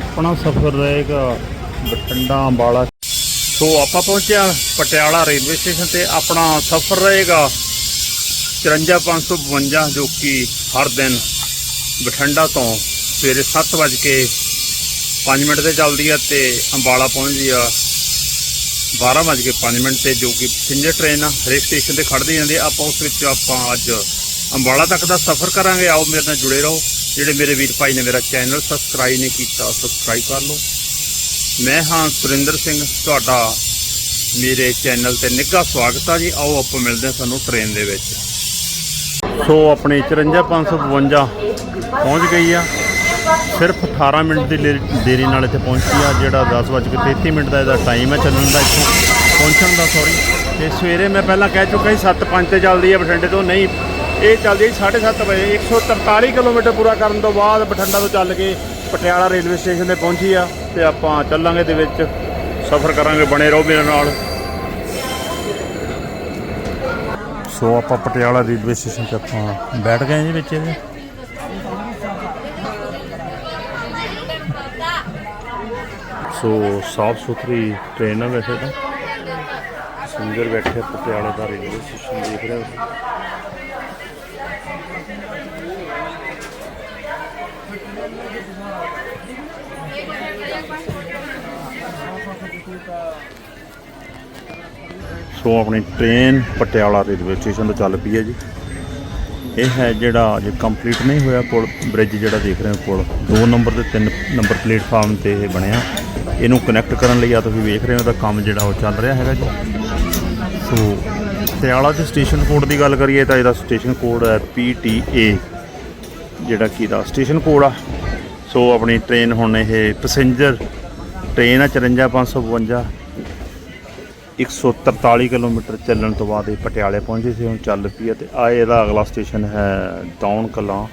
ਆਪਣਾ ਸਫ਼ਰ ਰਹੇਗਾ ਬਠਿੰਡਾ ਅੰਬਾਲਾ। ਸੋ ਆਪਾਂ ਪਹੁੰਚਿਆ ਪਟਿਆਲਾ ਰੇਲਵੇ ਸਟੇਸ਼ਨ ਤੇ। ਆਪਣਾ ਸਫ਼ਰ ਰਹੇਗਾ 54552 ਜੋ ਕਿ ਹਰ ਦਿਨ ਬਠਿੰਡਾ ਤੋਂ ਸਵੇਰੇ 7:05 ਮਿੰਟ ਤੇ ਚੱਲਦੀ ਆ ਤੇ ਅੰਬਾਲਾ ਪਹੁੰਚਦੀ ਆ 12:05 ਮਿੰਟ ਤੇ ਜੋ ਕਿ ਸਿੰਜਰ ਟ੍ਰੇਨ ਆ ਹਰੇਕ ਸਟੇਸ਼ਨ ਤੇ ਖੜਦੀ ਜਾਂਦੀ ਆ। ਆਪਾਂ ਉਸ ਵਿੱਚ ਆਪਾਂ ਅੱਜ ਅੰਬਾਲਾ ਤੱਕ ਦਾ ਸਫ਼ਰ ਕਰਾਂਗੇ। ਆਓ ਮੇਰੇ ਨਾਲ ਜੁੜੇ ਰਹੋ। ਜਿਹੜੇ ਮੇਰੇ ਵੀਰ ਭਾਈ ਨੇ ਮੇਰਾ ਚੈਨਲ ਸਬਸਕ੍ਰਾਈਬ ਨਹੀਂ ਕੀਤਾ ਸਬਸਕ੍ਰਾਈਬ ਕਰ ਲਓ। ਮੈਂ ਹਾਂ ਸੁਰਿੰਦਰ ਸਿੰਘ, ਤੁਹਾਡਾ ਮੇਰੇ ਚੈਨਲ ਤੇ ਨਿੱਘਾ ਸਵਾਗਤ ਆ ਜੀ। ਆਓ ਆਪਾਂ ਮਿਲਦੇ ਹਾਂ ਸਾਨੂੰ ਟ੍ਰੇਨ ਦੇ ਵਿੱਚ। ਸੋ ਆਪਣੀ 54552 ਪਹੁੰਚ ਗਈ ਆ। ਸਿਰਫ 18 ਮਿੰਟ ਦੀ ਲੇ- ਦੇਰੀ ਨਾਲ ਇੱਥੇ ਪਹੁੰਚੀ ਆ, ਜਿਹੜਾ 10:33 ਮਿੰਟ ਦਾ ਇਹਦਾ ਟਾਈਮ ਹੈ ਚੱਲਣ ਦਾ ਇੱਥੋਂ। ਪਹੁੰਚਣ ਦਾ ਸੌਰੀ ਤੇ ਸਵੇਰੇ ਮੈਂ ਪਹਿਲਾਂ ਕਹਿ ਚੁੱਕਾ ਸੀ 7:05 ਤੇ ਚੱਲਦੀ ਹੈ ਬਠਿੰਡੇ ਤੋਂ। ਨਹੀਂ ਇਹ ਚੱਲਦੀ ਹੈ 7:30 ਵਜੇ 143 ਕਿਲੋਮੀਟਰ ਪੂਰਾ ਕਰਨ ਤੋਂ ਬਾਅਦ ਬਠਿੰਡਾ ਤੋਂ ਚੱਲ ਕੇ ਪਟਿਆਲਾ ਰੇਲਵੇ ਸਟੇਸ਼ਨ ਤੇ ਪਹੁੰਚੀ ਆ ਤੇ ਆਪਾਂ ਚੱਲਾਂਗੇ ਦੇ ਵਿੱਚ, ਸਫ਼ਰ ਕਰਾਂਗੇ ਬਣੇ ਰਹੋ ਮੇਰੇ ਨਾਲ। ਸੋ ਆਪਾਂ ਪਟਿਆਲਾ ਰੇਲਵੇ ਸਟੇਸ਼ਨ ਤੇ ਆਪਾਂ ਬੈਠ ਗਏ ਜੀ ਵਿੱਚ ਇਹਦੇ। ਸੋ ਸਾਫ਼ ਸੁਥਰੀ ਟ੍ਰੇਨ ਆ ਵੈਸੇ ਤਾਂ। ਸਿੰਗਰ ਬੈਠੇ ਪਟਿਆਲੇ ਦਾ ਰੇਲਵੇ ਸਟੇਸ਼ਨ ਦੇਖ ਰਹੇ ਹੋ। ਤੋਂ ਆਪਣੀ ਟ੍ਰੇਨ ਪਟਿਆਲਾ ਰੇਲਵੇ ਸਟੇਸ਼ਨ ਤੋਂ ਚੱਲ ਪਈ ਹੈ ਜੀ। ਇਹ ਹੈ ਜਿਹੜਾ ਅਜੇ ਕੰਪਲੀਟ ਨਹੀਂ ਹੋਇਆ ਪੁਲ ਬ੍ਰਿਜ ਜਿਹੜਾ ਦੇਖ ਰਹੇ ਹੋ ਪੁਲ। 2 ਨੰਬਰ ਤੇ 3 ਨੰਬਰ ਪਲੇਟਫਾਰਮ ਤੇ ਇਹ ਬਣਿਆ। ਇਹਨੂੰ ਕਨੈਕਟ ਕਰਨ ਲਈ ਆ ਤੁਸੀਂ ਵੇਖ ਰਹੇ ਹੋ ਤਾਂ ਕੰਮ ਜਿਹੜਾ ਉਹ ਚੱਲ ਰਿਹਾ ਹੈਗਾ ਜੀ। ਸੋ, ਪਟਿਆਲਾ ਦੇ ਸਟੇਸ਼ਨ ਕੋਡ ਦੀ ਗੱਲ ਕਰੀਏ ਤਾਂ ਇਹਦਾ ਸਟੇਸ਼ਨ ਕੋਡ ਹੈ PTA ਜਿਹੜਾ ਕੀ ਦਾ ਸਟੇਸ਼ਨ ਕੋਡ ਆ। ਸੋ ਆਪਣੀ ਟ੍ਰੇਨ ਹੁਣ ਇਹ ਪੈਸੇਂਜਰ ਟ੍ਰੇਨ ਆ 54552 143 ਕਿਲੋਮੀਟਰ ਚੱਲਣ ਤੋਂ ਬਾਅਦ ਇਹ ਪਟਿਆਲੇ ਪਹੁੰਚੇ ਸੀ, ਹੁਣ ਚੱਲ ਪਈ ਹੈ ਤੇ ਆ ਇਹਦਾ ਅਗਲਾ ਸਟੇਸ਼ਨ ਹੈ ਡਾਊਨ ਕਲਾਂ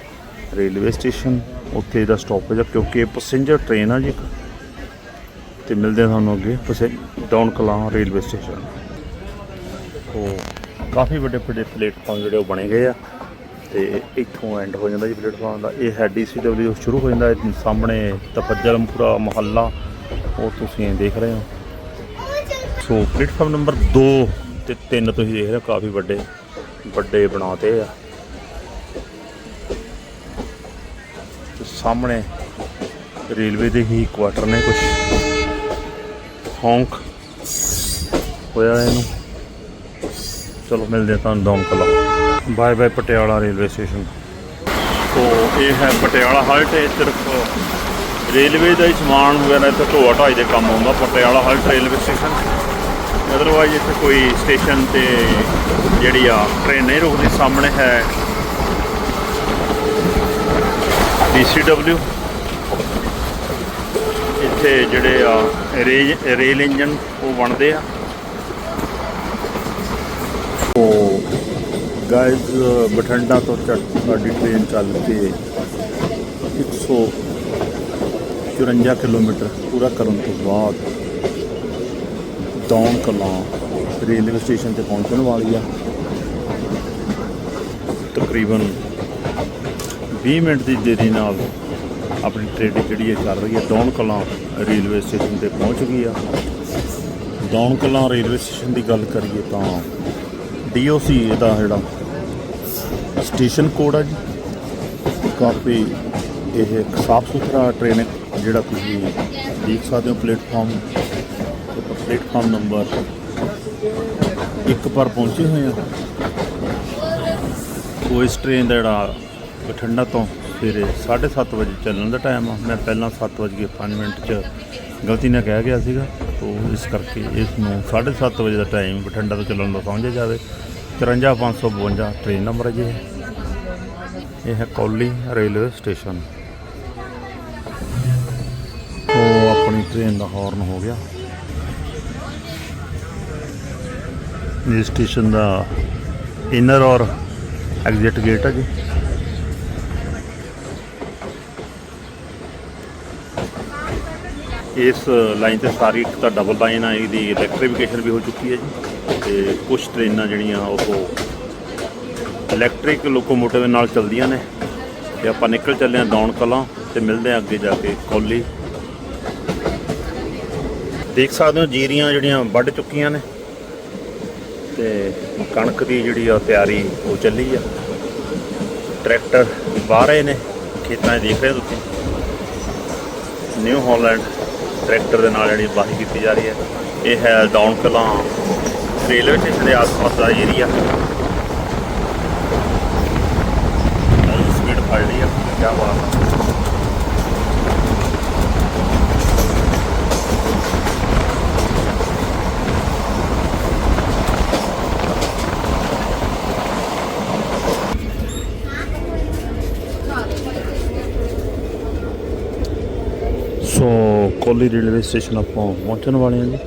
ਰੇਲਵੇ ਸਟੇਸ਼ਨ। ਉੱਥੇ ਇਹਦਾ ਸਟਾਪੇਜ ਹੈ, ਕਿਉਂਕਿ ਇਹ ਪੈਸੇਂਜਰ ਟ੍ਰੇਨ ਆ ਜੀ ਇੱਕ। ਤੇ ਮਿਲਦੇ ਹਾਂ ਤੁਹਾਨੂੰ ਅੱਗੇ ਪਸੇ ਡਾਊਨ ਕਲਾਂ ਰੇਲਵੇ ਸਟੇਸ਼ਨ। ਉਹ ਕਾਫੀ ਵੱਡੇ ਵੱਡੇ ਪਲੇਟਫਾਰਮ ਜਿਹੜੇ ਉਹ ਬਣੇ ਗਏ ਆ ਤੇ ਇੱਥੋਂ ਐਂਡ ਹੋ ਜਾਂਦਾ ਜੀ ਪਲੇਟਫਾਰਮ ਦਾ। ਇਹ ਹੈ ਡੀਸੀਡਬਲਯੂ ਸ਼ੁਰੂ ਹੋ ਜਾਂਦਾ ਸਾਹਮਣੇ ਸਾਹਮਣੇ ਤਪੱਜਲਮਪੁਰਾ ਮੁਹੱਲਾ, ਉਹ ਤੁਸੀਂ ਦੇਖ ਰਹੇ ਹੋ। ਸੋ ਪਲੇਟਫਾਰਮ ਨੰਬਰ 2 ਤੇ 3 ਤੁਸੀਂ ਦੇਖ ਰਹੇ ਹੋ, ਕਾਫੀ ਵੱਡੇ ਵੱਡੇ ਬਣਾਤੇ ਆ। ਸਾਹਮਣੇ ਰੇਲਵੇ ਦੇ ਹੀ ਕੁਆਟਰ ਨੇ ਕੁਝ ਹੌਂਕ ਹੋਇਆ ਇਹਨੂੰ। ਚਲੋ ਮਿਲਦੇ ਹਾਂ ਤੁਹਾਨੂੰ Dhaun Kalan. Bye bye Patiala railway station. So ਇਹ ਹੈ ਪਟਿਆਲਾ ਹਲਟ ਇਹ ਸਿਰਫ ਰੇਲਵੇ ਦਾ ਹੀ ਸਮਾਨ ਵਗੈਰਾ ਇੱਥੇ ਢੋਆ ਢਾਈ ਦੇ ਕੰਮ ਆਉਂਦਾ, Patiala halt railway station. Otherwise ਇੱਥੇ ਕੋਈ ਸਟੇਸ਼ਨ ਤੇ ਜਿਹੜੀ ਆ ਟ੍ਰੇਨ ਨਹੀਂ ਰੁਕਦੀ, ਸਾਹਮਣੇ ਹੈ DCW ਇੱਥੇ ਜਿਹੜੇ ਆ ਰੇਲ ਰੇਲ ਇੰਜਨ ਉਹ ਬਣਦੇ ਆ। ਉਹ ਗਾਇਜ਼ ਬਠਿੰਡਾ ਤੋਂ ਚੱਲ ਸਾਡੀ ਟ੍ਰੇਨ ਚੱਲ ਕੇ 154 ਕਿਲੋਮੀਟਰ ਪੂਰਾ ਕਰਨ ਤੋਂ ਬਾਅਦ ਦੌਣ ਕਲਾਂ ਰੇਲਵੇ ਸਟੇਸ਼ਨ ਤੇ ਪਹੁੰਚਣ ਵਾਲੀ ਆ। ਤਕਰੀਬਨ 20 ਮਿੰਟ ਦੀ ਦੇਰੀ ਨਾਲ ਆਪਣੀ ਟ੍ਰੇਨ ਜਿਹੜੀ ਹੈ ਚੱਲ ਰਹੀ ਹੈ ਦੌਣ ਕਲਾਂ ਰੇਲਵੇ ਸਟੇਸ਼ਨ ਤੇ ਪਹੁੰਚ ਗਈ ਆ। ਦੌਣ ਕਲਾਂ ਰੇਲਵੇ ਸਟੇਸ਼ਨ ਦੀ ਗੱਲ ਕਰੀਏ ਤਾਂ ਡੀਓਸੀ ਇਹਦਾ ਜਿਹੜਾ ਸਟੇਸ਼ਨ ਕੋਡ ਆ ਜੀ ਕਾਫੀ ਇਹ ਸਾਫ਼ ਸੁਥਰਾ ਟ੍ਰੇਨ ਜਿਹੜਾ ਤੁਸੀਂ ਦੇਖ ਸਕਦੇ ਹੋ, ਪਲੇਟਫਾਰਮ ਪਲੇਟਫਾਰਮ ਨੰਬਰ ਇੱਕ ਪਰ ਪਹੁੰਚੇ ਹੋਏ ਆ। ਉਹ ਇਸ ਟ੍ਰੇਨ ਦਾ ਜਿਹੜਾ ਬਠਿੰਡਾ ਤੋਂ ਸਵੇਰੇ 7:30 ਵਜੇ ਚੱਲਣ ਦਾ ਟਾਈਮ ਆ। ਮੈਂ ਪਹਿਲਾਂ 7:05 ਮਿੰਟ 'ਚ ਗਲਤੀ ਨਾਲ ਕਹਿ ਗਿਆ ਸੀਗਾ। ਤੋਂ ਇਸ ਕਰਕੇ ਇਸ ਨੂੰ 7:30 ਵਜੇ ਦਾ ਟਾਈਮ ਬਠਿੰਡਾ ਤੋਂ ਚੱਲਣ ਦਾ ਸਮਝਿਆ ਜਾਵੇ। 54552 ਟ੍ਰੇਨ ਨੰਬਰ ਹੈ ਇਹ। ਹੈ ਕੌਲੀ ਰੇਲਵੇ ਸਟੇਸ਼ਨ। ਤੋਂ ਆਪਣੀ ਟ੍ਰੇਨ ਦਾ ਹਾਰਨ ਹੋ ਗਿਆ। ਇਹ ਸਟੇਸ਼ਨ ਦਾ ਇਨਰ ਔਰ ਐਗਜ਼ਿਟ ਗੇਟ ਹੈ ਜੀ। ਇਸ ਲਾਈਨ ਤੇ ਸਾਰੀ ਇੱਕ ਤਾਂ ਡਬਲ ਲਾਈਨ ਆ, ਇਹਦੀ ਇਲੈਕਟ੍ਰੀਫਿਕੇਸ਼ਨ ਵੀ ਹੋ ਚੁੱਕੀ ਹੈ ਜੀ ਤੇ ਕੁਝ ਟ੍ਰੇਨਾਂ ਜਿਹੜੀਆਂ ਉਹ ਇਲੈਕਟ੍ਰਿਕ ਲੋਕੋਮੋਟਿਵ ਨਾਲ ਚੱਲਦੀਆਂ ਨੇ ਤੇ ਆਪਾਂ ਨਿਕਲ ਚੱਲੇ ਹਾਂ ਦੌਣ ਕਲਾਂ ਤੇ ਮਿਲਦੇ ਹਾਂ ਅੱਗੇ ਜਾ ਕੇ ਕੌਲੀ। ਦੇਖ ਸਕਦੇ ਹੋ ਜੀਰੀਆਂ ਜਿਹੜੀਆਂ ਵੱਢ ਚੁੱਕੀਆਂ ਨੇ। ਤੇ ਕਣਕ ਦੀ ਜਿਹੜੀ ਆ ਤਿਆਰੀ ਉਹ ਚੱਲੀ ਆ। ਟਰੈਕਟਰ ਬਾਹਰ ਰਹੇ ਨੇ, ਖੇਤਾਂ 'ਚ ਦੇਖ ਰਹੇ ਹੋ ਤੁਸੀਂ। ਨਿਊ ਹਾਲੈਂਡ ਟਰੈਕਟਰ ਦੇ ਨਾਲ ਜਿਹੜੀ ਵਾਹੀ ਕੀਤੀ ਜਾ ਰਹੀ ਹੈ। ਇਹ ਹੈ ਦੌਣ ਕਲਾਂ ਰੇਲਵੇ ਸਟੇਸ਼ਨ ਦੇ ਆਸ-ਪਾਸ ਦਾ ਏਰੀਆ ਸਪੀਡ ਫੜ ਲਈ ਆ ਕੀ ਬਾਤ ਆ ਸੋ ਕੋਲੀ ਰੇਲਵੇ ਸਟੇਸ਼ਨ ਆਪਾਂ ਪਹੁੰਚਣ ਵਾਲੇ ਹਾਂ ਜੀ।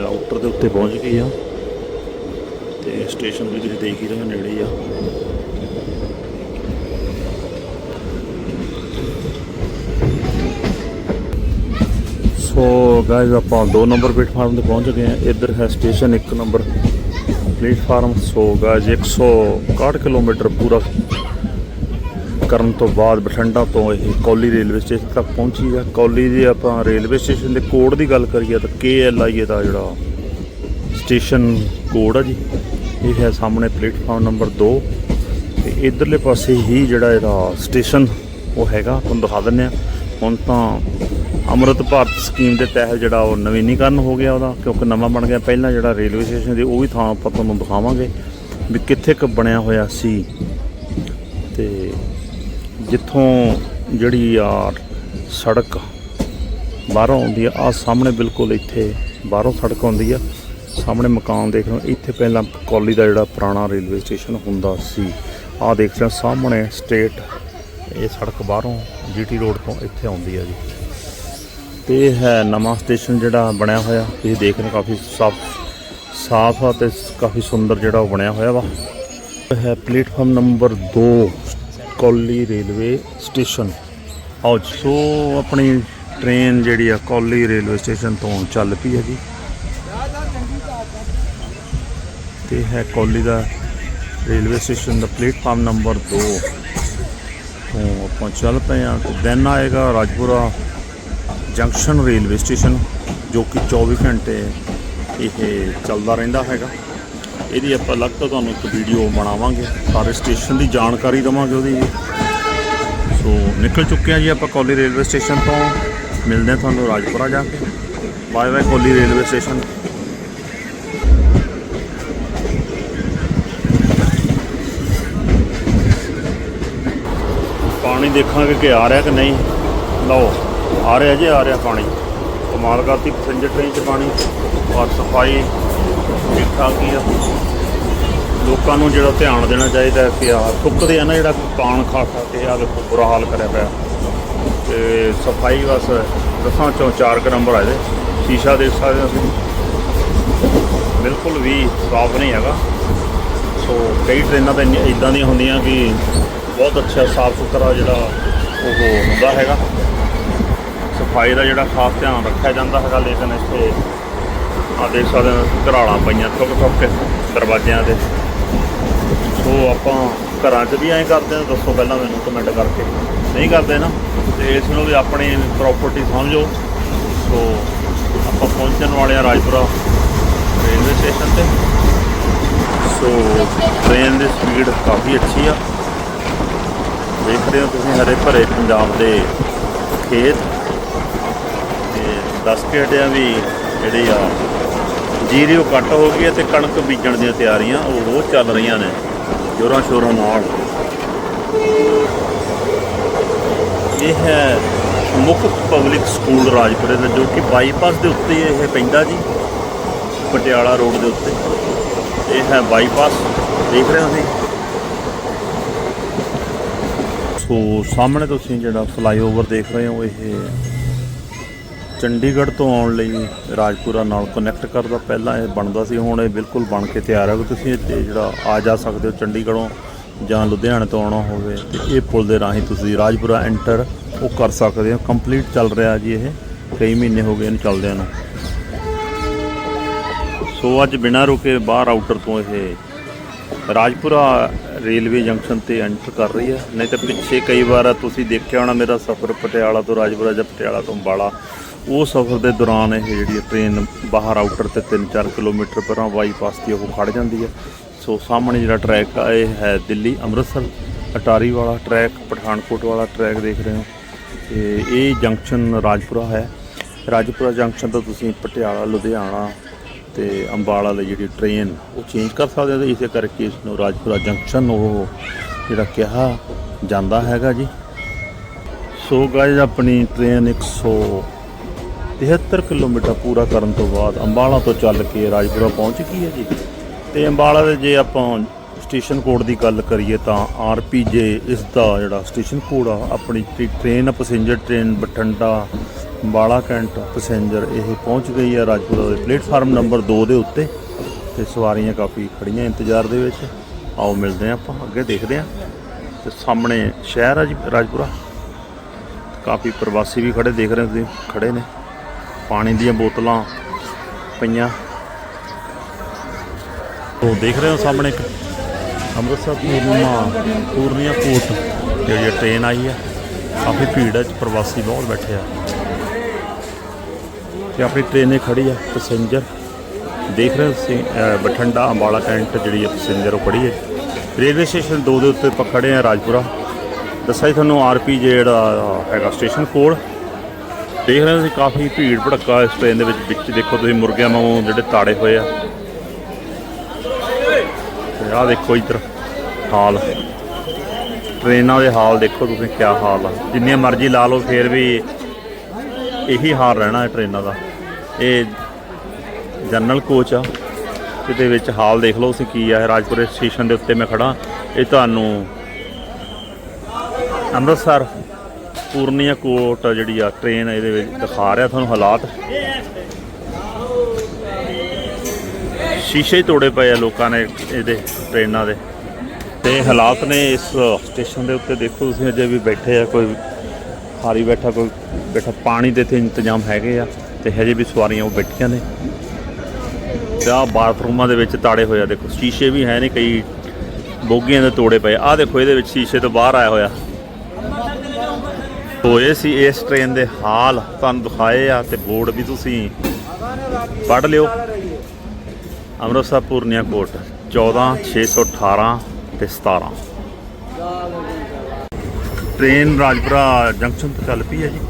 ਆਊਟਰ ਦੇ ਉੱਤੇ ਪਹੁੰਚ ਗਏ ਆ ਤੇ ਸਟੇਸ਼ਨ ਵੀ ਤੁਸੀਂ ਦੇਖ ਹੀ ਰਹੇ ਹੋ ਨੇੜੇ ਆ। ਸੋ ਗਾਇਜ਼ ਆਪਾਂ 2 ਨੰਬਰ ਪਲੇਟਫਾਰਮ ਤੇ ਪਹੁੰਚ ਗਏ ਆ ਇੱਧਰ ਹੈ station 1 number platform so guys 161 kilometre ਪੂਰਾ ਕਰਨ ਤੋਂ ਬਾਅਦ ਬਠਿੰਡਾ ਤੋਂ ਇਹ ਕੌਲੀ ਰੇਲਵੇ ਸਟੇਸ਼ਨ ਤੱਕ ਪਹੁੰਚੀ ਆ। ਕੌਲੀ ਦੀ ਆਪਾਂ ਰੇਲਵੇ ਸਟੇਸ਼ਨ ਦੇ ਕੋਡ ਦੀ ਗੱਲ ਕਰੀਏ ਤਾਂ ਕੇ ਐਲ ਆਈ ਦਾ ਜਿਹੜਾ ਸਟੇਸ਼ਨ ਕੋਡ ਆ ਜੀ, ਇਹ ਹੈ ਸਾਹਮਣੇ ਪਲੇਟਫਾਰਮ ਨੰਬਰ 2 ਤੇ ਇਧਰਲੇ ਪਾਸੇ ਹੀ ਜਿਹੜਾ ਇਹਦਾ ਸਟੇਸ਼ਨ ਉਹ ਹੈਗਾ ਤੁਹਾਨੂੰ ਦਿਖਾ ਦਿੰਨੇ ਆ। ਹੁਣ ਤਾਂ ਅੰਮ੍ਰਿਤ ਭਾਰਤ ਸਕੀਮ ਦੇ ਤਹਿਤ ਜਿਹੜਾ ਉਹ ਨਵੀਨੀਕਰਨ ਹੋ ਗਿਆ ਉਹਦਾ, ਕਿਉਂਕਿ ਨਵਾਂ ਬਣ ਗਿਆ। ਪਹਿਲਾਂ ਜਿਹੜਾ ਰੇਲਵੇ ਸਟੇਸ਼ਨ ਦੀ ਉਹ ਵੀ ਥਾਂ ਆਪਾਂ ਤੁਹਾਨੂੰ ਦਿਖਾਵਾਂਗੇ ਵੀ ਕਿੱਥੇ ਕੁ ਬਣਿਆ ਹੋਇਆ ਸੀ। ਤੇ ਜਿੱਥੋਂ ਜਿਹੜੀ ਆ ਸੜਕ ਬਾਹਰੋਂ ਆਉਂਦੀ ਆ ਆ ਸਾਹਮਣੇ ਬਿਲਕੁਲ ਇੱਥੇ ਬਾਹਰੋਂ ਸੜਕ ਆਉਂਦੀ ਆ। ਸਾਹਮਣੇ ਮਕਾਨ ਦੇਖ ਰਹੇ ਹੋ, ਇੱਥੇ ਪਹਿਲਾਂ ਕੌਲੀ ਦਾ ਜਿਹੜਾ ਪੁਰਾਣਾ ਰੇਲਵੇ ਸਟੇਸ਼ਨ ਹੁੰਦਾ ਸੀ। ਆ ਦੇਖ ਰਹੇ ਹੋ, ਸਾਹਮਣੇ ਸਟੇਟ ਇਹ ਸੜਕ ਬਾਹਰੋਂ ਜੀਟੀ ਰੋਡ ਤੋਂ ਇੱਥੇ ਆਉਂਦੀ ਆ ਜੀ। ਤੇ ਇਹ ਹੈ ਨਵਾਂ ਸਟੇਸ਼ਨ ਜਿਹੜਾ ਬਣਿਆ ਹੋਇਆ ਤੁਸੀਂ ਦੇਖ ਰਹੇ ਕਾਫੀ ਸਾਫ਼ ਸਾਫ਼ ਆ ਤੇ ਕਾਫੀ ਸੁੰਦਰ ਜਿਹੜਾ ਉਹ ਬਣਿਆ ਹੋਇਆ ਵਾ। ਹੈ ਪਲੇਟਫਾਰਮ ਨੰਬਰ 2 ਕੌਲੀ ਰੇਲਵੇ ਸਟੇਸ਼ਨ। ਆਓ। ਸੋ ਆਪਣੀ ਟ੍ਰੇਨ ਜਿਹੜੀ ਆ ਕੌਲੀ ਰੇਲਵੇ ਸਟੇਸ਼ਨ ਤੋਂ ਚੱਲ ਪਈ ਹੈ ਜੀ ਤੇ ਹੈ ਕੌਲੀ ਦਾ ਰੇਲਵੇ ਸਟੇਸ਼ਨ ਦਾ ਪਲੇਟਫਾਰਮ ਨੰਬਰ 2 ਤੋਂ ਆਪਾਂ ਚੱਲ ਪਏ ਆ ਤੇ ਦੈਨ ਆਏਗਾ ਰਾਜਪੁਰਾ ਜੰਕਸ਼ਨ ਰੇਲਵੇ ਸਟੇਸ਼ਨ ਜੋ ਕਿ 24 ਘੰਟੇ ਇਹ ਚੱਲਦਾ ਰਹਿੰਦਾ ਹੈਗਾ। ਇਹਦੀ ਆਪਾਂ ਅਲੱਗ ਤੋਂ ਤੁਹਾਨੂੰ ਇੱਕ ਵੀਡੀਓ ਬਣਾਵਾਂਗੇ। ਸਾਰੇ ਸਟੇਸ਼ਨ ਦੀ ਜਾਣਕਾਰੀ ਦਵਾਂਗੇ ਉਹਦੀ ਸੋ ਨਿਕਲ ਚੁੱਕੇ ਆ ਜੀ ਆਪਾਂ ਕੌਲੀ ਰੇਲਵੇ ਸਟੇਸ਼ਨ ਤੋਂ। ਮਿਲਦੇ ਹਾਂ ਤੁਹਾਨੂੰ ਰਾਜਪੁਰਾ ਜਾ ਕੇ। Bye bye Kauli railway station ਪਾਣੀ ਦੇਖਾਂਗੇ ਕਿ ਆ ਰਿਹਾ ਕਿ ਨਹੀਂ। ਲਓ, ਆ ਰਿਹਾ ਜੀ, ਆ ਰਿਹਾ ਪਾਣੀ। ਕਮਾਲ ਕਰਤੀ ਪੈਸੇਂਜਰ ਟ੍ਰੇਨ 'ਚ ਪਾਣੀ। ਔਰ ਸਫ਼ਾਈ ਠੀਕ ਠਾਕ ਹੀ ਆ? ਲੋਕਾਂ ਨੂੰ ਜਿਹੜਾ ਧਿਆਨ ਦੇਣਾ ਚਾਹੀਦਾ ਕਿ ਆ ਥੁੱਕਦੇ ਆ ਨਾ ਜਿਹੜਾ ਪਾਣ ਖਾ ਖਾ ਕੇ ਆ ਦੇਖੋ ਬੁਰਾ ਹਾਲ ਕਰਿਆ ਪਿਆ। ਤੇ ਸਫ਼ਾਈ ਬਸ ਦਸਾਂ ਚੋਂ ਚਾਰ ਕੁ ਨੰਬਰ ਆ ਇਹਦੇ ਸ਼ੀਸ਼ਾ ਦੇਖ ਸਕਦੇ ਹੋ ਤੁਸੀਂ। ਬਿਲਕੁਲ ਵੀ ਸਾਫ਼ ਨਹੀਂ ਹੈਗਾ। ਸੋ ਕਈ ਟ੍ਰੇਨਾਂ ਤਾਂ ਇਦਾਂ ਦੀਆਂ ਹੁੰਦੀਆਂ ਕਿ ਬਹੁਤ ਅੱਛਾ ਸਾਫ਼ ਸੁਥਰਾ ਜਿਹੜਾ ਉਹ ਹੁੰਦਾ ਹੈਗਾ। ਸਫ਼ਾਈ ਦਾ ਜਿਹੜਾ ਖਾਸ ਧਿਆਨ ਰੱਖਿਆ ਜਾਂਦਾ ਹੈਗਾ, ਲੇਕਿਨ ਇੱਥੇ ਆ ਦੇਖ ਸਕਦੇ ਹੋ ਘਰਾੜਾਂ ਪਈਆਂ ਥੁੱਕ ਠੁੱਕ ਕੇ ਦਰਵਾਜ਼ਿਆਂ ਦੇ। ਸੋ ਆਪਾਂ ਘਰਾਂ 'ਚ ਵੀ ਐਂ ਕਰਦੇ ਹਾਂ, ਦੱਸੋ ਪਹਿਲਾਂ ਮੈਨੂੰ ਕਮੈਂਟ ਕਰਕੇ। ਨਹੀਂ ਕਰਦੇ ਨਾ, ਤੇ ਇਸ ਨੂੰ ਵੀ ਆਪਣੀ ਪ੍ਰਾਪਰਟੀ ਸਮਝੋ। ਸੋ ਆਪਾਂ ਪਹੁੰਚਣ ਵਾਲੇ ਆ ਰਾਜਪੁਰਾ ਰੇਲਵੇ ਸਟੇਸ਼ਨ ਤੇ। ਸੋ ਟ੍ਰੇਨ ਦੀ ਸਪੀਡ ਕਾਫੀ ਅੱਛੀ ਆ। ਦੇਖ ਰਹੇ ਹੋ ਤੁਸੀਂ ਹਰੇ ਭਰੇ ਪੰਜਾਬ ਦੇ ਖੇਤ। ਤੇ 10 ਖੇਡਿਆਂ ਵੀ ਜਿਹੜੀ ਆ ਜੀਰੀ ਉਹ ਕੱਟ ਹੋ ਗਈ ਹੈ ਤੇ ਕਣਕ ਬੀਜਣ ਦੀਆਂ ਤਿਆਰੀਆਂ ਉਹ ਉਹ ਚੱਲ ਰਹੀਆਂ ਨੇ। ਜੋਰਾਂ ਸ਼ੋਰਾਂ ਨਾਲ। ਇਹ ਹੈ ਮੁੱਖ ਪਬਲਿਕ ਸਕੂਲ ਰਾਜਪੁਰੇ ਦਾ, ਜੋ ਕਿ ਬਾਈਪਾਸ ਦੇ ਉੱਤੇ ਇਹ ਪੈਂਦਾ ਜੀ, ਪਟਿਆਲਾ ਰੋਡ ਦੇ ਉੱਤੇ। ਇਹ ਹੈ ਬਾਈਪਾਸ, ਦੇਖ ਰਹੇ ਹੋ ਤੁਸੀਂ? ਸੋ ਸਾਹਮਣੇ ਤੁਸੀਂ ਜਿਹੜਾ ਫਲਾਈਓਵਰ ਦੇਖ ਰਹੇ ਹੋ, ਇਹ ਚੰਡੀਗੜ੍ਹ ਤੋਂ ਆਉਣ ਲਈ ਰਾਜਪੁਰਾ ਨਾਲ ਕਨੈਕਟ ਕਰਦਾ ਪਹਿਲਾਂ ਇਹ ਬਣਦਾ ਸੀ, ਹੁਣ ਇਹ ਬਿਲਕੁਲ ਬਣ ਕੇ ਤਿਆਰ ਹੈ ਕਿ ਤੁਸੀਂ ਇੱਥੇ ਜਿਹੜਾ ਆ ਜਾ ਸਕਦੇ ਹੋ ਚੰਡੀਗੜ੍ਹੋਂ ਜਾਂ ਲੁਧਿਆਣੇ ਤੋਂ ਆਉਣਾ ਹੋਵੇ, ਤੇ ਇਹ ਪੁਲ ਦੇ ਰਾਹੀਂ ਤੁਸੀਂ ਰਾਜਪੁਰਾ ਐਂਟਰ ਉਹ ਕਰ ਸਕਦੇ ਹੋ। ਕੰਪਲੀਟ ਚੱਲ ਰਿਹਾ ਜੀ ਇਹ, ਕਈ ਮਹੀਨੇ ਹੋ ਗਏ ਇਹਨੂੰ ਚੱਲਦਿਆਂ ਨੂੰ। ਸੋ ਅੱਜ ਬਿਨਾਂ ਰੁਕੇ ਬਾਹਰ ਆਊਟਰ ਤੋਂ ਇਹ ਰਾਜਪੁਰਾ ਰੇਲਵੇ ਜੰਕਸ਼ਨ ਤੇ ਐਂਟਰ ਕਰ ਰਹੀ ਹੈ। ਨਹੀਂ ਤਾਂ ਪਿੱਛੇ ਕਈ ਵਾਰ ਤੁਸੀਂ ਦੇਖਿਆ ਹੋਣਾ ਮੇਰਾ ਸਫ਼ਰ ਪਟਿਆਲਾ ਤੋਂ ਰਾਜਪੁਰਾ ਜਾਂ ਪਟਿਆਲਾ ਤੋਂ ਅੰਬਾਲਾ। ਉਹ ਸਫ਼ਰ ਦੇ ਦੌਰਾਨ ਇਹ ਜਿਹੜੀ ਟ੍ਰੇਨ ਬਾਹਰ ਆਊਟਰ ਤੇ 3-4 ਕਿਲੋਮੀਟਰ ਪਰਾਂ ਬਾਈਪਾਸ ਤੇ ਉਹ ਖੜ ਜਾਂਦੀ ਹੈ। ਸੋ ਸਾਹਮਣੇ ਜਿਹੜਾ ਟਰੈਕ ਆ, ਇਹ ਹੈ ਦਿੱਲੀ ਅੰਮ੍ਰਿਤਸਰ, ਅਟਾਰੀ ਵਾਲਾ ਟਰੈਕ, ਪਠਾਨਕੋਟ ਵਾਲਾ ਟਰੈਕ ਦੇਖ ਰਹੇ ਹੋ। ਤੇ ਇਹ ਜੰਕਸ਼ਨ ਰਾਜਪੁਰਾ ਹੈ। ਰਾਜਪੁਰਾ ਜੰਕਸ਼ਨ ਤੋਂ ਤੁਸੀਂ ਪਟਿਆਲਾ, ਲੁਧਿਆਣਾ ਤੇ ਅੰਬਾਲਾ ਲਈ ਜਿਹੜੀ ਟ੍ਰੇਨ, ਉਹ ਚੇਂਜ ਕਰ ਸਕਦੇ ਹੋ ਇਸੇ ਕਰਕੇ ਇਸ ਨੂੰ ਰਾਜਪੁਰਾ ਜੰਕਸ਼ਨ ਉਹ ਜਿਹੜਾ ਕਿਹਾ ਜਾਂਦਾ ਹੈਗਾ ਜੀ। ਸੋ ਗਾਇਜ਼ ਆਪਣੀ ਟ੍ਰੇਨ 173 ਕਿਲੋਮੀਟਰ ਪੂਰਾ ਕਰਨ ਤੋਂ ਬਾਅਦ ਅੰਬਾਲਾ ਤੋਂ ਚੱਲ ਕੇ ਰਾਜਪੁਰਾ ਪਹੁੰਚ ਗਈ ਹੈ ਜੀ। ਤੇ ਅੰਬਾਲਾ ਦੇ ਜੇ ਆਪਾਂ ਸਟੇਸ਼ਨ ਕੋਡ ਦੀ ਗੱਲ ਕਰੀਏ ਤਾਂ ਆਰਪੀਜੇ ਇਸ ਦਾ ਜਿਹੜਾ ਸਟੇਸ਼ਨ ਕੋਡ ਆ, ਆਪਣੀ ਜਿਹੜੀ ਟ੍ਰੇਨ ਆ passenger train, Bathinda, Ambala cantt passenger, ਇਹ ਪਹੁੰਚ ਗਈ ਹੈ ਰਾਜਪੁਰਾ ਦੇ ਪਲੇਟਫਾਰਮ ਨੰਬਰ 2 ਦੇ ਉੱਤੇ। ਤੇ ਸਵਾਰੀਆਂ ਕਾਫੀ ਖੜੀਆਂ ਇੰਤਜ਼ਾਰ ਦੇ ਵਿੱਚ। ਆਓ ਮਿਲਦੇ ਹਾਂ ਆਪਾਂ, ਅੱਗੇ ਦੇਖਦੇ ਹਾਂ। ਤੇ ਸਾਹਮਣੇ ਸ਼ਹਿਰ ਆ ਜੀ ਰਾਜਪੁਰਾ। ਕਾਫੀ ਪ੍ਰਵਾਸੀ ਵੀ ਖੜੇ, ਦੇਖ ਰਹੇ ਹੋ ਤੁਸੀਂ, ਖੜੇ ਨੇ। ਪਾਣੀ ਦੀਆਂ ਬੋਤਲਾਂ ਪਈਆਂ। ਉਹ ਦੇਖ ਰਹੇ ਹੋ ਸਾਹਮਣੇ ਇੱਕ ਅੰਮ੍ਰਿਤਸਰ ਪੂਰਨਿਮਾ ਪੂਰਨੀਆ ਕੋਟ ਜਿਹੜੀ ਟ੍ਰੇਨ ਆਈ ਹੈ ਕਾਫੀ ਭੀੜ ਹੈ ਪ੍ਰਵਾਸੀ ਬਹੁਤ ਬੈਠੇ ਆ। ਤੇ ਆਪਣੀ ਟ੍ਰੇਨ ਇਹ ਖੜੀ ਹੈ ਪੈਸੇਂਜਰ। ਦੇਖ ਰਹੇ ਹੋ ਤੁਸੀਂ ਬਠਿੰਡਾ, ਅੰਬਾਲਾ ਕੈਂਟ ਜਿਹੜੀ ਹੈ ਪੈਸੇਂਜਰ ਉਹ ਖੜੀ ਹੈ ਰੇਲਵੇ ਸਟੇਸ਼ਨ 2 ਦੇ ਉੱਤੇ ਆਪਾਂ ਆ ਰਾਜਪੁਰਾ। ਦੱਸਿਆ ਜੀ ਤੁਹਾਨੂੰ ਆਰਪੀ ਜਿਹੜਾ ਹੈਗਾ ਸਟੇਸ਼ਨ ਕੋਲ। ਦੇਖ ਰਹੇ ਹੋ ਤੁਸੀਂ ਕਾਫੀ ਭੀੜ ਭੜੱਕਾ ਇਸ ਟ੍ਰੇਨ ਦੇ ਵਿੱਚ ਵਿੱਚ ਦੇਖੋ ਤੁਸੀਂ ਮੁਰਗਿਆਂ ਵਾਂਗੂ ਜਿਹੜੇ ਤਾੜੇ ਹੋਏ ਆ। ਤੇ ਆਹ ਦੇਖੋ ਇੱਧਰ ਹਾਲ। ਟ੍ਰੇਨਾਂ ਦੇ ਹਾਲ ਦੇਖੋ ਤੁਸੀਂ ਕੀ ਹਾਲ ਆ। ਜਿੰਨੀਆਂ ਮਰਜ਼ੀ ਲਾ ਲਓ, ਫੇਰ ਵੀ ਇਹੀ ਹਾਲ ਰਹਿਣਾ ਹੈ ਟ੍ਰੇਨਾਂ ਦਾ। ਇਹ ਜਨਰਲ ਕੋਚ ਆ। ਜਿਹਦੇ ਵਿੱਚ ਹਾਲ ਦੇਖ ਲਓ ਤੁਸੀਂ ਕੀ ਆ। ਰਾਜਪੁਰੇ ਸਟੇਸ਼ਨ ਦੇ ਉੱਤੇ ਮੈਂ ਖੜਾ ਇਹ ਤੁਹਾਨੂੰ ਅੰਮ੍ਰਿਤਸਰ ਪੂਰਨੀਆ ਕੋਟ ਜਿਹੜੀ ਆ ਟ੍ਰੇਨ ਇਹਦੇ ਵਿੱਚ ਦਿਖਾ ਰਿਹਾ ਤੁਹਾਨੂੰ ਹਾਲਾਤ। ਸ਼ੀਸ਼ੇ ਤੋੜੇ ਪਏ ਆ ਲੋਕਾਂ ਨੇ ਇਹਦੇ ਟ੍ਰੇਨਾਂ ਦੇ। ਤੇ ਹਾਲਾਤ ਨੇ ਇਸ ਸਟੇਸ਼ਨ ਦੇ ਉੱਤੇ ਦੇਖੋ ਤੁਸੀਂ ਅਜੇ ਵੀ ਬੈਠੇ ਆ, ਕੋਈ ਹਾਰੀ ਬੈਠਾ, ਕੋਈ ਬੈਠਾ, ਪਾਣੀ ਦੇ ਤੇ ਇੰਤਜ਼ਾਮ ਹੈਗੇ ਆ ਤੇ ਹਜੇ ਵੀ ਸਵਾਰੀਆਂ ਉਹ ਬੈਠੀਆਂ ਨੇ। ਤੇ ਆਹ ਬਾਥਰੂਮਾਂ ਦੇ ਵਿੱਚ ਤਾੜੇ ਹੋਏ ਆ, ਦੇਖੋ, ਸ਼ੀਸ਼ੇ ਵੀ ਹੈ ਨੇ ਕਈ ਬੋਗੀਆਂ ਦੇ ਤੋੜੇ ਪਏ ਆਹ ਦੇਖੋ, ਇਹਦੇ ਵਿੱਚ ਸ਼ੀਸ਼ੇ ਤੋਂ ਬਾਹਰ ਆਇਆ ਹੋਇਆ। ਹੋਏ ਸੀ ਇਸ ਟ੍ਰੇਨ ਦੇ ਹਾਲ, ਤੁਹਾਨੂੰ ਦਿਖਾਏ ਆ ਤੇ ਬੋਰਡ ਵੀ ਤੁਸੀਂ ਪੜ੍ਹ ਲਿਓ। ਅੰਮ੍ਰਿਤਸਰ ਪੂਰਨੀਆ ਕੋਟ 14 618 ਤੇ 17 ਟ੍ਰੇਨ ਰਾਜਪੁਰਾ ਜੰਕਸ਼ਨ ਤੋਂ ਚੱਲ ਪਈ ਹੈ ਜੀ।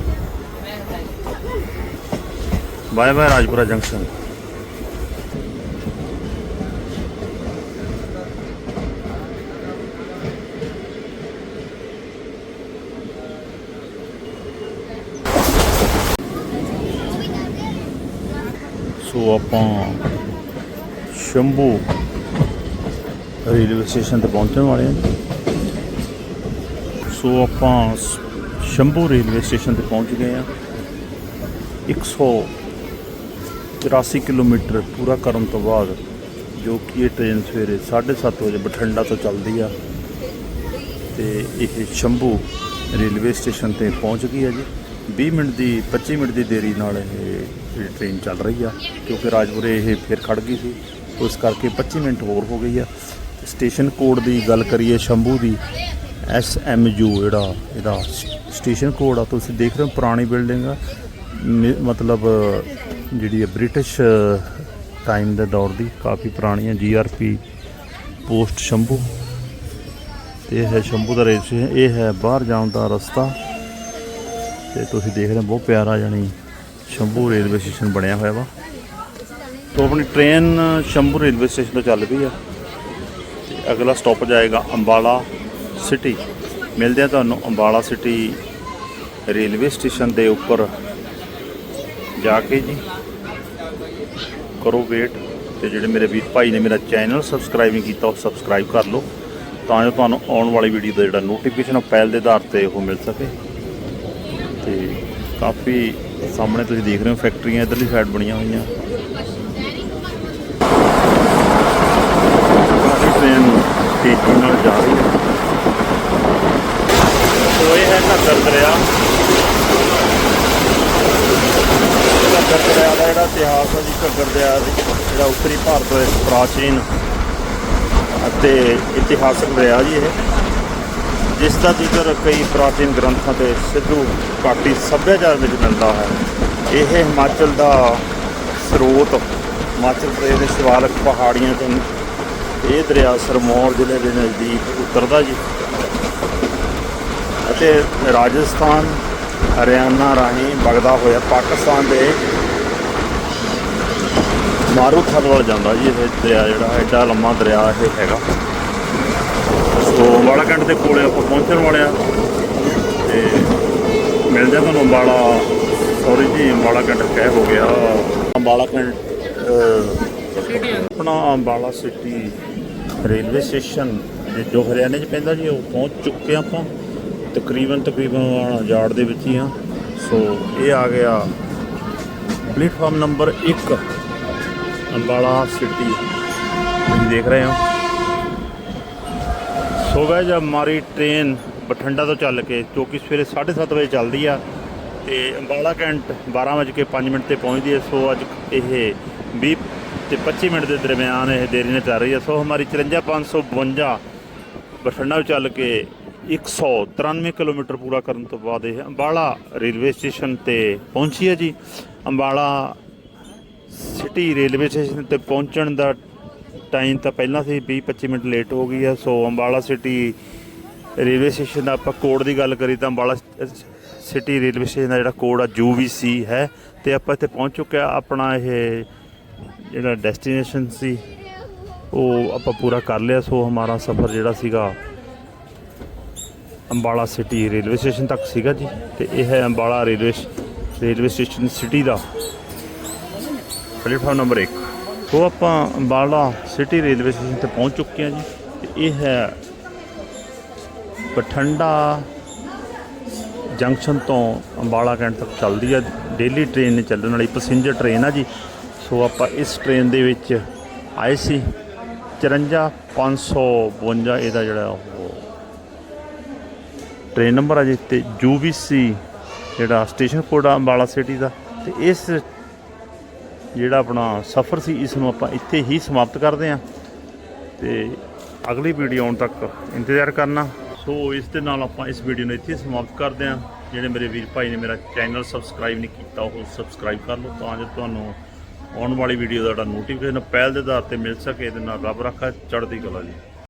Bye bye Rajpura junction so ਆਪਾਂ ਸ਼ੰਭੂ ਰੇਲਵੇ ਸਟੇਸ਼ਨ ਤੇ ਪਹੁੰਚਣ ਵਾਲੇ ਹਾਂ। ਸੋ ਆਪਾਂ ਸ਼ੰਭੂ ਰੇਲਵੇ ਸਟੇਸ਼ਨ ਤੇ ਪਹੁੰਚ ਗਏ ਹਾਂ। 183 ਕਿਲੋਮੀਟਰ ਪੂਰਾ ਕਰਨ ਤੋਂ ਬਾਅਦ ਜੋ ਕਿ ਇਹ ਟ੍ਰੇਨ ਸਵੇਰੇ 7:30 ਵਜੇ ਬਠਿੰਡਾ ਤੋਂ ਚੱਲਦੀ ਆ। ਤੇ ਇਹ ਸ਼ੰਭੂ ਰੇਲਵੇ ਸਟੇਸ਼ਨ ਤੇ ਪਹੁੰਚ ਗਈ ਹੈ ਜੀ। 20 ਮਿੰਟ ਦੀ 25 ਮਿੰਟ ਦੀ ਦੇਰੀ ਨਾਲ ਇਹ ਜਿਹੜੀ ਟ੍ਰੇਨ ਚੱਲ ਰਹੀ ਆ ਕਿਉਂਕਿ ਰਾਜਪੁਰੇ ਇਹ ਫਿਰ ਖੜ ਗਈ ਸੀ। ਉਸ ਕਰਕੇ 25 ਮਿੰਟ ਹੋਰ ਹੋ ਗਈ ਆ। ਸਟੇਸ਼ਨ ਕੋਡ ਦੀ ਗੱਲ ਕਰੀਏ ਸ਼ੰਭੂ ਦੀ, ਐਸ ਐਮ ਯੂ ਜਿਹੜਾ ਇਹਦਾ ਸ- ਸਟੇਸ਼ਨ ਕੋਡ ਆ, ਤੁਸੀਂ ਦੇਖ ਰਹੇ ਹੋ ਪੁਰਾਣੀ ਬਿਲਡਿੰਗ ਆ। ਮ- ਮਤਲਬ, ਜਿਹੜੀ ਹੈ ਬ੍ਰਿਟਿਸ਼ ਟਾਈਮ ਦੇ ਦੌਰ ਦੀ ਕਾਫੀ ਪੁਰਾਣੀ ਹੈ ਜੀਆਰਪੀ ਪੋਸਟ ਸ਼ੰਭੂ। ਤੇ ਇਹ ਹੈ ਸ਼ੰਭੂ ਦਾ ਰੇਲ ਸਟੇਸ਼ਨ ਇਹ ਹੈ ਬਾਹਰ ਜਾਣ ਦਾ ਰਸਤਾ। ਤੇ ਤੁਸੀਂ ਦੇਖ ਰਹੇ ਹੋ, ਬਹੁਤ ਪਿਆਰਾ ਜਾਨੀ ਸ਼ੰਭੂ ਰੇਲਵੇ ਸਟੇਸ਼ਨ ਬਣਿਆ ਹੋਇਆ ਵਾ। ਤੋਂ ਆਪਣੀ ਟ੍ਰੇਨ ਸ਼ੰਭੂ ਰੇਲਵੇ ਸਟੇਸ਼ਨ ਤੋਂ ਚੱਲ ਪਈ ਆ। ਤੇ ਅਗਲਾ ਸਟਾਪ ਜਾਏਗਾ ਅੰਬਾਲਾ ਸਿਟੀ ਮਿਲਦੇ ਆ ਤੁਹਾਨੂੰ ਅੰਬਾਲਾ ਸਿਟੀ ਰੇਲਵੇ ਸਟੇਸ਼ਨ ਦੇ ਉੱਪਰ। ਜਾ ਕੇ ਜੀ ਕਰੋ ਵੇਟ ਤੇ ਜਿਹੜੇ ਮੇਰੇ ਵੀਰ ਭਾਈ ਨੇ ਮੇਰਾ ਚੈਨਲ ਸਬਸਕ੍ਰਾਈਬ ਨਹੀਂ ਕੀਤਾ, ਉਹ ਸਬਸਕ੍ਰਾਈਬ ਕਰ ਲਓ। ਤਾਂ ਜੋ ਤੁਹਾਨੂੰ ਆਉਣ ਵਾਲੀ ਵੀਡੀਓ ਦਾ ਜਿਹੜਾ ਨੋਟੀਫਿਕੇਸ਼ਨ ਪਹਿਲ ਦੇ ਆਧਾਰ ਤੇ ਉਹ ਮਿਲ ਸਕੇ। ਤੇ ਕਾਫੀ ਸਾਹਮਣੇ ਤੁਸੀਂ ਦੇਖ ਰਹੇ ਹੋ ਫੈਕਟਰੀਆਂ, ਇਧਰਲੀ ਸਾਈਡ ਬਣੀਆਂ ਹੋਈਆਂ। ਟ੍ਰੇਨ ਤੇਜ਼ੀ ਨਾਲ ਜਾ ਰਹੀ ਹੈ। ਸੋ ਇਹ ਹੈ ਘੱਗਰ ਦਰਿਆ। ਘੱਗਰ ਦਰਿਆ ਦਾ ਜਿਹੜਾ ਇਤਿਹਾਸ ਹੈ ਜੀ, ਘੱਗਰ ਦਰਿਆ ਦੀ, ਜਿਹੜਾ ਉੱਤਰੀ ਭਾਰਤ ਦਾ ਪ੍ਰਾਚੀਨ ਅਤੇ ਇਤਿਹਾਸਕ ਦਰਿਆ ਜੀ ਇਹ। ਜਿਸ ਦਾ ਜ਼ਿਕਰ ਕਈ ਪ੍ਰਾਚੀਨ ਗ੍ਰੰਥਾਂ ਤੇ ਸਿੱਧੂ ਘਾਟੀ ਸੱਭਿਆਚਾਰ ਵਿੱਚ ਮਿਲਦਾ ਹੈ, ਇਹ ਹਿਮਾਚਲ ਦਾ ਸਰੋਤ, ਹਿਮਾਚਲ ਪ੍ਰਦੇਸ਼ ਦੇ ਸ਼ਿਵਾਲਕ ਪਹਾੜੀਆਂ ਤੋਂ ਇਹ ਦਰਿਆ ਸਰਮੌਰ ਜ਼ਿਲ੍ਹੇ ਦੇ ਨਜ਼ਦੀਕ ਉਤਰਦਾ ਜੀ। ਅਤੇ ਰਾਜਸਥਾਨ, ਹਰਿਆਣਾ ਰਾਹੀਂ ਵਗਦਾ ਹੋਇਆ ਪਾਕਿਸਤਾਨ ਦੇ ਮਾਰੂਥਲ ਵੱਲ ਜਾਂਦਾ ਜੀ ਇਹ ਦਰਿਆ ਜਿਹੜਾ, ਐਡਾ ਲੰਮਾ ਦਰਿਆ ਇਹ ਹੈਗਾ। ਸੋ ਅੰਬਾਲਾ ਕੰਡ ਦੇ ਕੋਲੇ ਆਪਾਂ ਪਹੁੰਚਣ ਵਾਲੇ ਆ ਤੇ ਮਿਲਦੇ ਆ ਤੁਹਾਨੂੰ ਅੰਬਾਲਾ। ਸੌਰੀ ਜੀ ਅੰਬਾਲਾ ਕੰਡ ਕਹਿ ਹੋ ਗਿਆ। ਅੰਬਾਲਾ ਕੰਡ ਅਹ, ਆਪਣਾ ਅੰਬਾਲਾ ਸਿਟੀ ਰੇਲਵੇ ਸਟੇਸ਼ਨ ਜੋ ਹਰਿਆਣੇ 'ਚ ਪੈਂਦਾ ਜੀ ਉਹ ਪਹੁੰਚ ਚੁੱਕੇ ਆਪਾਂ। ਤਕਰੀਬਨ ਤਕਰੀਬਨ ਜਾੜ ਦੇ ਵਿੱਚ ਹੀ ਆ ਸੋ ਇਹ ਆ ਗਿਆ ਪਲੇਟਫਾਰਮ ਨੰਬਰ 1 ਅੰਬਾਲਾ ਸਿਟੀ ਤੁਸੀਂ ਦੇਖ ਰਹੇ ਹੋ। ਸੋ ਗਾਇਜ਼ ਮਾਰੀ ਟ੍ਰੇਨ ਬਠਿੰਡਾ ਤੋਂ ਚੱਲ ਕੇ, ਜੋ ਕਿ ਸਵੇਰੇ 7:30 ਵਜੇ ਚੱਲਦੀ ਆ ਤੇ ਅੰਬਾਲਾ ਕੈਂਟ 12:05 ਮਿੰਟ ਤੇ ਪਹੁੰਚਦੀ ਹੈ। ਸੋ ਅੱਜ ਇਹ 20 ਤੇ 25 ਮਿੰਟ ਦੇ ਦਰਮਿਆਨ ਇਹ ਦੇਰੀ ਨਾਲ ਚੱਲ ਰਹੀ ਹੈ। ਸੋ ਹਮਾਰੀ 54552 ਬਠਿੰਡਾ ਤੋਂ ਚੱਲ ਕੇ 193 ਕਿਲੋਮੀਟਰ ਪੂਰਾ ਕਰਨ ਤੋਂ ਬਾਅਦ ਇਹ ਅੰਬਾਲਾ ਰੇਲਵੇ ਸਟੇਸ਼ਨ ਤੇ ਪਹੁੰਚੀ ਹੈ ਜੀ। ਅੰਬਾਲਾ ਸਿਟੀ ਰੇਲਵੇ ਸਟੇਸ਼ਨ ਤੇ ਪਹੁੰਚਣ ਦਾ ਟਾਈਮ ਤਾਂ ਪਹਿਲਾਂ ਸੀ 20 25 ਮਿੰਟ ਲੇਟ ਹੋ ਗਈ ਹੈ so Ambala city railway station ਦਾ ਆਪਾਂ ਕੋਡ ਦੀ ਗੱਲ ਕਰੀ ਤਾਂ ਅੰਬਾਲਾ ਸਿਟੀ ਰੇਲਵੇ ਸਟੇਸ਼ਨ ਦਾ ਜਿਹੜਾ ਕੋਡ ਆ UVC ਹੈ ਤੇ ਆਪਾਂ ਇੱਥੇ ਪਹੁੰਚ ਚੁੱਕਿਆ ਆਪਣਾ ਇਹ ਜਿਹੜਾ ਡੈਸਟੀਨੇਸ਼ਨ ਸੀ, ਉਹ ਆਪਾਂ ਪੂਰਾ ਕਰ ਲਿਆ, ਸੋ ਹਮਾਰਾ ਸਫ਼ਰ ਜਿਹੜਾ ਸੀਗਾ ਅੰਬਾਲਾ ਸਿਟੀ ਰੇਲਵੇ ਸਟੇਸ਼ਨ ਤੱਕ ਸੀਗਾ ਜੀ, ਤੇ ਇਹ ਹੈ Ambala railway railway station city ਦਾ। ਪਲੇਟਫਾਰਮ ਨੰਬਰ 1 ਸੋ ਆਪਾਂ ਅੰਬਾਲਾ ਸਿਟੀ ਰੇਲਵੇ ਸਟੇਸ਼ਨ ਤੇ ਪਹੁੰਚ ਚੁੱਕੇ ਹਾਂ ਜੀ। ਤੇ ਇਹ ਹੈ ਬਠਿੰਡਾ ਜੰਕਸ਼ਨ ਤੋਂ ਅੰਬਾਲਾ ਕੈਂਟ ਤੱਕ ਚੱਲਦੀ ਹੈ ਡੇਲੀ ਟ੍ਰੇਨ ਨੇ ਚੱਲਣ ਵਾਲੀ ਪੈਸੇਂਜਰ ਟ੍ਰੇਨ ਆ ਜੀ। ਸੋ ਆਪਾਂ ਇਸ ਟ੍ਰੇਨ ਦੇ ਵਿੱਚ ਆਏ ਸੀ। 54552 ਇਹਦਾ ਜਿਹੜਾ ਉਹ ਟ੍ਰੇਨ ਨੰਬਰ ਆ ਜੀ। ਤੇ UVC ਜਿਹੜਾ ਸਟੇਸ਼ਨ ਕੋਡ ਆ ਅੰਬਾਲਾ ਸਿਟੀ ਦਾ। ਤੇ ਇਸ ਜਿਹੜਾ ਆਪਣਾ ਸਫ਼ਰ ਸੀ ਇਸ ਨੂੰ ਆਪਾਂ ਇੱਥੇ ਹੀ ਸਮਾਪਤ ਕਰਦੇ ਹਾਂ। ਤੇ ਅਗਲੀ ਵੀਡੀਓ ਆਉਣ ਤੱਕ ਇੰਤਜ਼ਾਰ ਕਰਨਾ। ਸੋ ਇਸ ਦੇ ਨਾਲ ਆਪਾਂ ਇਸ ਵੀਡੀਓ ਨੂੰ ਇੱਥੇ ਹੀ ਸਮਾਪਤ ਕਰਦੇ ਹਾਂ। ਜਿਹੜੇ ਮੇਰੇ ਵੀਰ ਭਾਈ ਨੇ ਮੇਰਾ ਚੈਨਲ ਸਬਸਕ੍ਰਾਈਬ ਨਹੀਂ ਕੀਤਾ, ਉਹ ਸਬਸਕ੍ਰਾਈਬ ਕਰ ਲਓ ਤਾਂ ਜੋ ਤੁਹਾਨੂੰ ਆਉਣ ਵਾਲੀ ਵੀਡੀਓ ਦਾ ਜਿਹੜਾ ਨੋਟੀਫਿਕੇਸ਼ਨ ਪਹਿਲ ਦੇ ਆਧਾਰ ਤੇ ਮਿਲ ਸਕੇ, ਇਹਦੇ ਨਾਲ ਰੱਬ ਰੱਖਾ ਚੜ੍ਹਦੀ ਕਲਾ ਜੀ।